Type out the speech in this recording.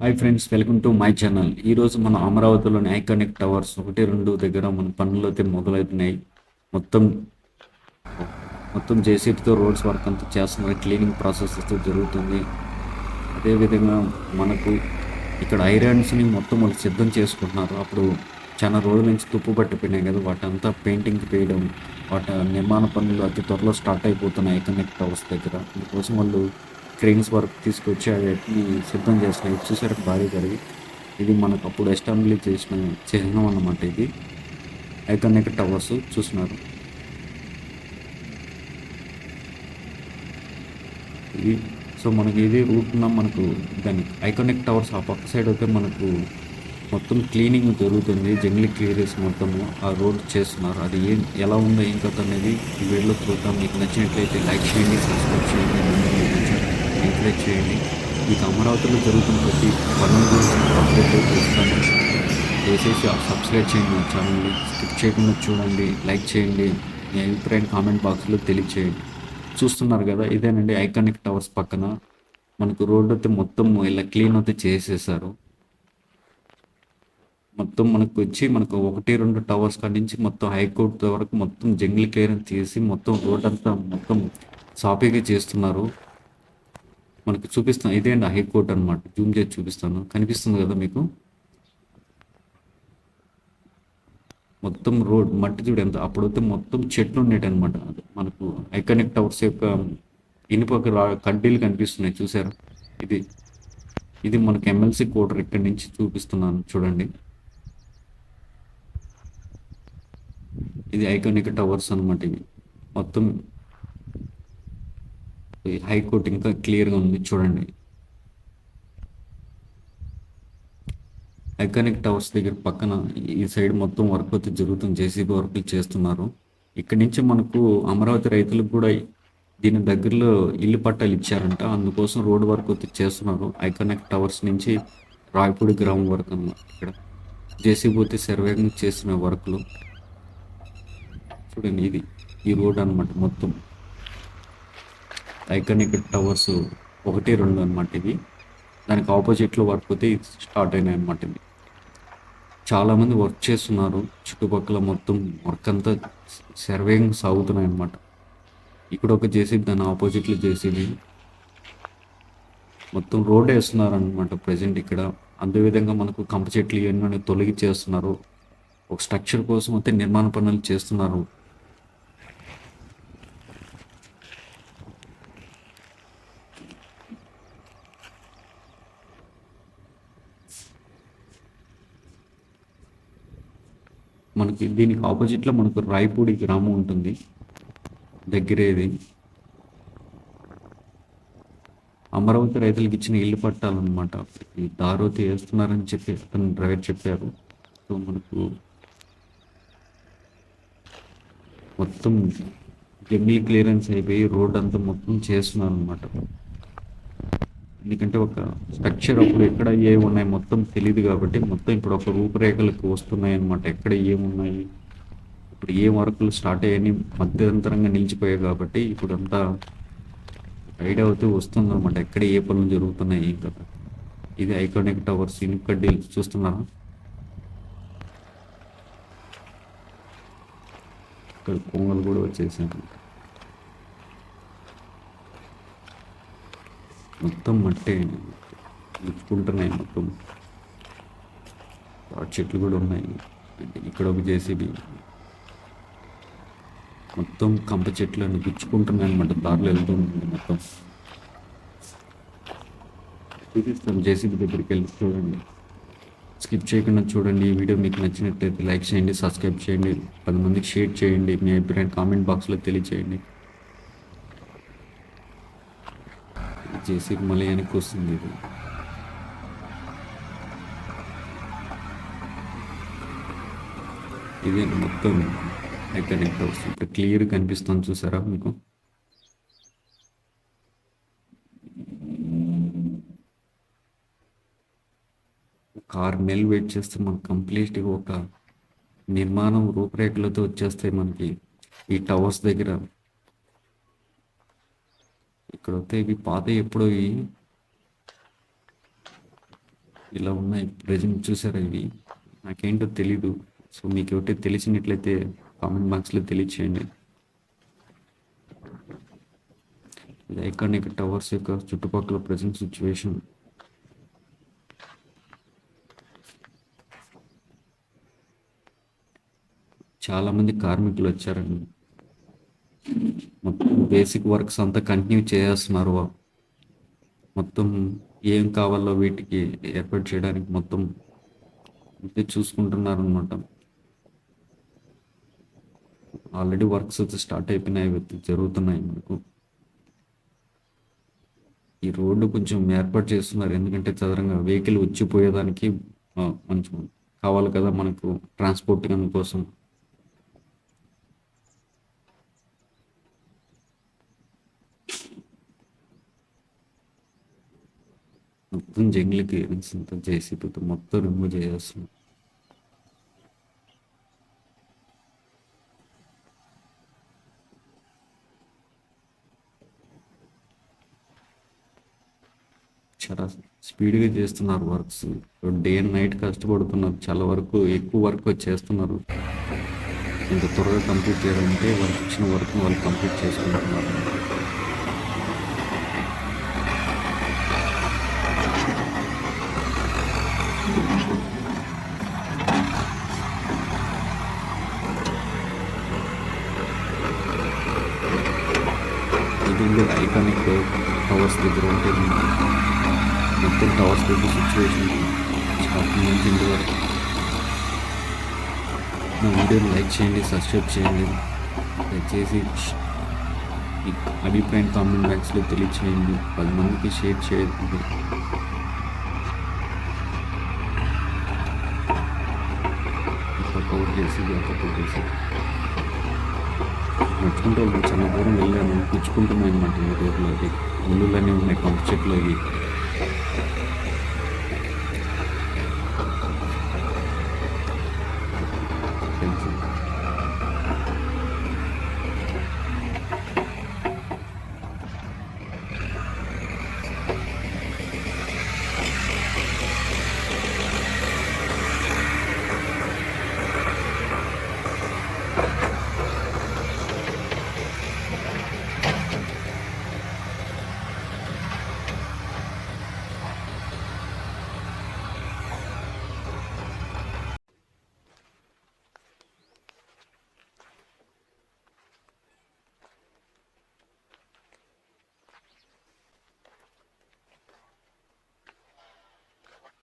Hi friends welcome to my channel ఈరోజు మన అమరావతిలోని ఐకానిక్ టవర్స్ ఒకటి రెండు దగ్గర మన పనులు అయితే మొదలవుతున్నాయి. మొత్తం మొత్తం జేసీబీతో రోడ్స్ వర్క్ అంతా చేస్తున్నారు. క్లీనింగ్ ప్రాసెస్ అయితే జరుగుతుంది. అదేవిధంగా మనకు ఇక్కడ ఐరన్స్ని మొత్తం వాళ్ళు సిద్ధం చేసుకుంటున్నారు. అప్పుడు చాలా రోజుల నుంచి తుప్పు పట్టిపోయినాయి కదా. వాటంతా పెయింటింగ్ వేయడం వాటి నిర్మాణ పనులు అతి త్వరలో స్టార్ట్ అయిపోతున్నాయి ఐకానిక్ టవర్స్ దగ్గర. అందుకోసం వాళ్ళు క్రెయిన్స్ వర్క్ తీసుకొచ్చి వాటిని సిద్ధం చేస్తున్నారు ఇది చూసారు భారీ జరిగి ఇది మనకు అప్పుడు అసెంబ్లీ చేసిన చిహ్నం అన్నమాట ఇది. ఐకానిక్ టవర్స్ చూస్తున్నారు ఇది సో మనకి ఇది రూట్ మనకు దాని ఐకానిక్ టవర్స్ ఆ పక్క సైడ్ అయితే మనకు మొత్తం క్లీనింగ్ జరుగుతుంది. జంగ్లీ క్లియరెన్స్ మొత్తము ఆ రోడ్ చేస్తున్నారు. అది ఏం ఎలా ఉందో ఏం కథ అనేది ఈ వీడియోలో చూద్దాం. మీకు నచ్చినట్లయితే లైక్ చేయండి సబ్స్క్రైబ్ చేయండి. ఎంకరేజ్ చేయండి. మీకు అమరావతిలో జరుగుతున్న ప్రతి పనుల గురించి అప్డేట్ చేస్తాను. దయచేసి సబ్స్క్రైబ్ చేయండి మా ఛానల్ని స్కిప్ చేయకుండా చూడండి. లైక్ చేయండి. మీ అభిప్రాయం కామెంట్ బాక్స్లో తెలియచేయండి. చూస్తున్నారు కదా ఇదేనండి ఐకానిక్ టవర్స్ పక్కన. మనకు రోడ్ అయితే మొత్తం ఇలా క్లీన్ అయితే చేసేసారు. మొత్తం మనకు వచ్చి మనకు ఒకటి రెండు టవర్స్ కాడి నుంచి మొత్తం హైకోర్టు వరకు మొత్తం జంగిల్ క్లియరెన్స్ చేసి మొత్తం రోడ్ అంతా మొత్తం సాఫీగా చేస్తున్నారు. మనకు చూపిస్తాను ఇదే అండి హైకోర్టు అనమాట జూమ్ చేసి చూపిస్తాను. కనిపిస్తుంది కదా మీకు? మొత్తం రోడ్ మట్టి చూడు ఎంత. అప్పుడైతే మొత్తం చెట్లు ఉండేటి అనమాట మనకు ఐకానిక్ టవర్స్ యొక్క ఇనుప కడ్డీలు కనిపిస్తున్నాయి. చూసారా? ఇది. ఇది మనకు ఎమ్మెల్సీ కోటర్ ఇక్కడి నుంచి చూపిస్తున్నాను. చూడండి. ఇది ఐకానిక్ టవర్స్ అనమాట ఇవి. మొత్తం హైకోర్టు ఇంకా క్లియర్గా ఉంది. చూడండి. ఐకానిక్ టవర్స్ దగ్గర పక్కన ఈ సైడ్ మొత్తం వర్క్ అయితే జరుగుతుంది. జేసీబీ వర్కులు చేస్తున్నారు. ఇక్కడి నుంచి మనకు అమరావతి రైతులకు కూడా దీని దగ్గరలో ఇల్లు పట్టాలు ఇచ్చారంట. అందుకోసం రోడ్ వర్క్ అయితే చేస్తున్నారు. ఐకానిక్ టవర్స్ నుంచి రాయపూడి గ్రామం వరకు అన్నమాట ఇక్కడ. జేసీబీ అయితే సర్వేగా చేస్తున్న వర్క్లు చూడండి ఇది ఈ రోడ్ అన్నమాట మొత్తం. ఐకానిక్ టవర్స్ ఒకటి రెండు అన్నమాట ఇది దానికి ఆపోజిట్లో వర్క్ అయితే ఇది స్టార్ట్ అయినాయి అన్నమాట ఇది చాలామంది వర్క్ చేస్తున్నారు. చుట్టుపక్కల మొత్తం వర్క్ అంతా సర్వేయింగ్ సాగుతున్నాయి అన్నమాట. ఇక్కడ ఒక జేసీబీ దాని ఆపోజిట్లో జేసీబీ. మొత్తం రోడ్ వేస్తున్నారు అనమాట ప్రజెంట్ ఇక్కడ. అదేవిధంగా మనకు కంప చెట్లు ఇవన్నీ తొలగి చేస్తున్నారు. ఒక స్ట్రక్చర్ కోసం అయితే నిర్మాణ పనులు చేస్తున్నారు. మనకి దీనికి ఆపోజిట్లో మనకు రాయపూడి గ్రామం ఉంటుంది. దగ్గరేది. అమరావతి రైతులకు ఇచ్చిన ఇల్లు పట్టాలన్నమాట. ఈ దారోతి వేస్తున్నారని చెప్పి అతను డ్రైవర్ చెప్పారు. సో మనకు మొత్తం జంగిల్ క్లియరెన్స్ అయిపోయి రోడ్ అంతా మొత్తం చేస్తున్నారు అనమాట ఎందుకంటే ఒక స్ట్రక్చర్ అప్పుడు ఎక్కడ ఏ ఉన్నాయి మొత్తం తెలియదు కాబట్టి మొత్తం ఇప్పుడు ఒక రూపురేఖలకు వస్తున్నాయి అనమాట ఎక్కడ ఏమున్నాయి? ఇప్పుడు ఏ వర్కులు స్టార్ట్ అయ్యాయని మధ్యంతరంగా నిలిచిపోయాయి కాబట్టి ఇప్పుడు అంతా ఐడియా అవుతూ వస్తుంది అనమాట ఎక్కడ ఏ పనులు జరుగుతున్నాయి ఏం కదా ఇది ఐకానిక్ టవర్స్ ఇనుకడ్డీ చూస్తున్నారా? ఇక్కడ కొంగలు కూడా వచ్చేసాను మొత్తం మట్టే ఇచ్చుకుంటున్నాయి మొత్తం. ఆ చెట్లు కూడా ఉన్నాయి. ఇక్కడ ఒక జేసీబీ. మొత్తం కంప చెట్లు అన్ని గుచ్చుకుంటున్నాయి అనమాట దారిలో వెళ్తుంది మొత్తం. చూపిస్తాను జేసీబీ దగ్గరికి వెళ్ళి చూడండి. స్కిప్ చేయకుండా చూడండి. ఈ వీడియో మీకు నచ్చినట్లయితే లైక్ చేయండి సబ్స్క్రైబ్ చేయండి పది మందికి షేర్ చేయండి. మీ అభిప్రాయం కామెంట్ బాక్స్లో తెలియచేయండి. చేసి మళ్ళీ వెనక్కి వస్తుంది ఇది. ఇది మొత్తం కనెక్ట్ అవుతుంది ఇప్పుడు క్లియర్ కనిపిస్తుంది చూసారా మీకు? కార్ మెల్ వెయిట్ చేస్తే మనకు కంప్లీట్గా ఒక నిర్మాణం రూపురేఖలతో వచ్చేస్తాయి మనకి ఈ టవర్స్ దగ్గర. ఇక్కడ వస్తే ఇవి పాత ఎప్పుడో ఇవి. ఇలా ఉన్నాయి. ప్రజెంట్ చూసారా ఇవి? నాకేంటో తెలీదు. సో మీకు ఒకటి తెలిసినట్లయితే కామెంట్ బాక్స్లో తెలియచేయండి. ఇది ఐకానిక్ టవర్స్ యొక్క చుట్టుపక్కల ప్రజెంట్ సిచ్యువేషన్ చాలామంది కార్మికులు వచ్చారండి. బేసిక్ వర్క్స్ అంతా కంటిన్యూ చేస్తున్నారు మొత్తం ఏం కావాలో వీటికి ఏర్పాటు చేయడానికి మొత్తం ఇది చూసుకుంటున్నారు అనమాట ఆల్రెడీ వర్క్స్ అయితే స్టార్ట్ అయిపోయినాయి జరుగుతున్నాయి మనకు. ఈ రోడ్డు కొంచెం ఏర్పాటు చేస్తున్నారు ఎందుకంటే చదరంగా వెహికల్ వచ్చిపోయేదానికి కొంచెం కావాలి కదా మనకు ట్రాన్స్పోర్ట్ కోసం. మొత్తం జంగిల్ క్లియరెన్స్ అంతా జేసీబీతో మొత్తం రిమూవ్ చేసేస్తున్నాం చాలా స్పీడ్గా చేస్తున్నారు వర్క్స్. డే అండ్ నైట్ కష్టపడుతున్నారు. చాలా వరకు ఎక్కువ వర్క్ చేస్తున్నారు. ఇంత త్వరగా కంప్లీట్ చేయాలంటే వాళ్ళకి ఇచ్చిన వర్క్ వాళ్ళు కంప్లీట్ చేసుకుంటున్నారు. ఇది ఐకానిక్ టవర్స్ దగ్గర ఉంటుంది మొత్తం టవర్స్ దగ్గర సిచ్యువేషన్ స్టార్టింగ్ నుంచి ఇంటి వరకు నా వీడియోని లైక్ చేయండి సబ్స్క్రైబ్ చేయండి దయచేసి మీ అభిప్రాయం కామెంట్ బాక్స్లో తెలియచేయండి పది మందికి షేర్ చేయండి కవర్ చేసి కవర్ చేసి నడుచుకుంటూ చాలా దూరం వెళ్ళాను పుచ్చుకుంటున్నాయి అనమాట ఈ రోడ్లో అది ముళ్ళులన్నీ ఉన్నాయి పంపు చెట్లు అవి